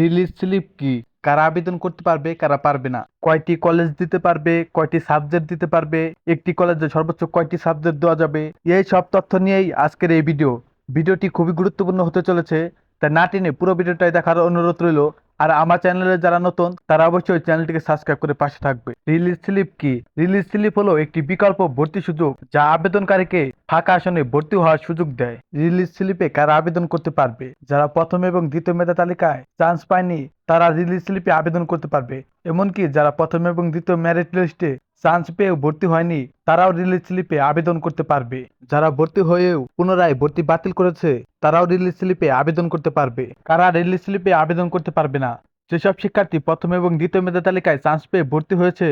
Release slip কি? কারা আবেদন করতে পারবে, কারা পারবে না? কয়টি কলেজ দিতে পারবে, কয়টি সাবজেক্ট দিতে পারবে? একটি কলেজে সর্বোচ্চ কয়টি সাবজেক্ট দেওয়া যাবে? এই সব তথ্য নিয়েই আজকের এই ভিডিও ভিডিওটি খুবই গুরুত্বপূর্ণ হতে চলেছে, তাই না টেনে পুরো ভিডিওটাই দেখার অনুরোধ রইল। আর আমার চ্যানেলে যারা নতুন, তারা অবশ্যই চ্যানেলটিকে সাবস্ক্রাইব করে পাশে থাকবে। রিলিজ স্লিপ কি? রিলিজ স্লিপ হলো একটি বিকল্প ভর্তি সুযোগ যা আবেদনকারীকে ফাঁকা আসনে ভর্তি হওয়ার সুযোগ দেয়। রিলিজ স্লিপে কারা আবেদন করতে পারবে? যারা প্রথম এবং দ্বিতীয় মেধা তালিকায় চান্স পায়নি, তারা রিলিজ স্লিপে আবেদন করতে পারবে। এমনকি যারা প্রথম এবং দ্বিতীয় মেরিট লিস্টে চান্স পেয়েও ভর্তি হয়নি, তারাও রিলিজ স্লিপে আবেদন করতে পারবে। যারা ভর্তি হয়েও পুনরায় ভর্তি বাতিল করেছে, তারাও রিলিজ স্লিপে আবেদন করতে পারবে। কারা রিলিজ স্লিপে আবেদন করতে পারবে না, যেসব শিক্ষার্থী প্রথম এবং দ্বিতীয় মেধা তালিকায় চান্স পেয়ে ভর্তি হয়েছে,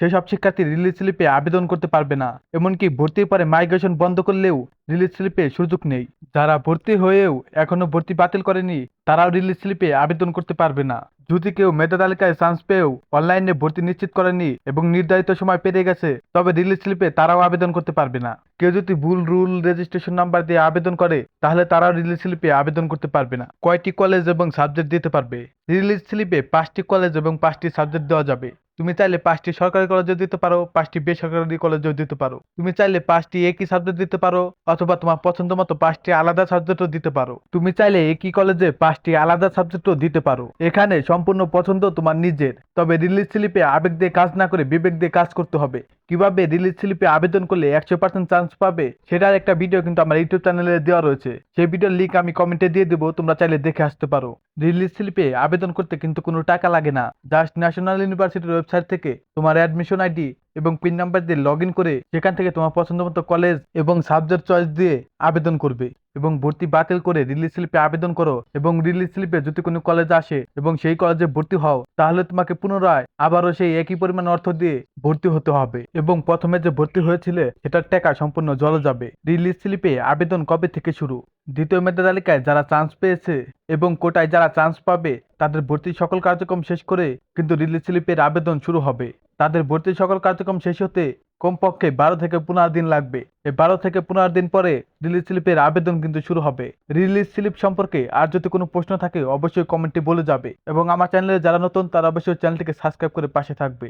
সেসব শিক্ষার্থী রিলিজ স্লিপে আবেদন করতে পারবে না। এমনকি ভর্তির পরে মাইগ্রেশন বন্ধ করলেও রিলিজ স্লিপে সুযোগ নেই। যারা ভর্তি হয়েও এখনও ভর্তি বাতিল করেনি, তারাও রিলিজ স্লিপে আবেদন করতে পারবে না। যদি কেউ মেধা তালিকায় চান্স পেয়েও অনলাইনে ভর্তি নিশ্চিত করেনি এবং নির্ধারিত সময় পেরিয়ে গেছে, তবে রিলিজ স্লিপে তারাও আবেদন করতে পারবে না। কেউ যদি ভুল রুল রেজিস্ট্রেশন নাম্বার দিয়ে আবেদন করে, তাহলে তারাও রিলিজ স্লিপে আবেদন করতে পারবে না। কয়টি কলেজ এবং সাবজেক্ট দিতে পারবে? রিলিজ স্লিপে পাঁচটি কলেজ এবং পাঁচটি সাবজেক্ট দেওয়া যাবে। তুমি চাইলে পাঁচটি সরকারি কলেজও দিতে পারো, পাঁচটি বেসরকারি কলেজও দিতে পারো। তুমি চাইলে পাঁচটি একই সাবজেক্ট দিতে পারো, অথবা তোমার পছন্দ মতো পাঁচটি আলাদা সাবজেক্টও দিতে পারো। তুমি চাইলে একই কলেজে পাঁচটি আলাদা সাবজেক্টও দিতে পারো। এখানে সম্পূর্ণ পছন্দ তোমার নিজের। তবে রিলিজ স্লিপে আবেগ দিয়ে কাজ না করে বিবেক দিয়ে কাজ করতে হবে। কীভাবে রিলিজ স্লিপে আবেদন করলে একশো পার্সেন্ট চান্স পাবে, সেটার একটা ভিডিও কিন্তু আমার ইউটিউব চ্যানেলে দেওয়া রয়েছে। সেই ভিডিওর লিঙ্ক আমি কমেন্টে দিয়ে দেবো, তোমরা চাইলে দেখে আসতে পারো। রিলিজ স্লিপে আবেদন করতে কিন্তু কোনো টাকা লাগে না। জাস্ট ন্যাশনাল ইউনিভার্সিটির ওয়েবসাইট থেকে তোমার অ্যাডমিশন আইডি এবং পিন নাম্বার দিয়ে লগ করে সেখান থেকে তোমার পছন্দ মতো কলেজ এবং সাবজেক্ট চয়েস দিয়ে আবেদন করবে এবং ভর্তি বাতিল করে রিলিজ স্লিপে আবেদন করো এবং রিলিজ স্লিপে যদি কোনো কলেজ আসে এবং সেই কলেজে ভর্তি হও, তাহলে তোমাকে পুনরায় আবারও সেই একই পরিমাণ অর্থ দিয়ে ভর্তি হতে হবে এবং প্রথমে যে ভর্তি হয়েছিলে সেটার টাকা সম্পূর্ণ জলে যাবে। রিলিজ স্লিপে আবেদন কবে থেকে শুরু? দ্বিতীয় মেধা তালিকায় যারা চান্স পেয়েছে এবং কোটায় যারা চান্স পাবে, তাদের ভর্তি সকল কার্যক্রম শেষ করে কিন্তু রিলিজ স্লিপের আবেদন শুরু হবে। তাদের ভর্তি সকল কার্যক্রম শেষ হতে কমপক্ষে বারো থেকে পনেরো দিন লাগবে। এই বারো থেকে পনেরো দিন পরে রিলিজ স্লিপের আবেদন কিন্তু শুরু হবে। রিলিজ স্লিপ সম্পর্কে আর যদি কোনো প্রশ্ন থাকে, অবশ্যই কমেন্টে বলে যাবে। এবং আমার চ্যানেলে যারা নতুন, তারা অবশ্যই চ্যানেলটিকে সাবস্ক্রাইব করে পাশে থাকবে।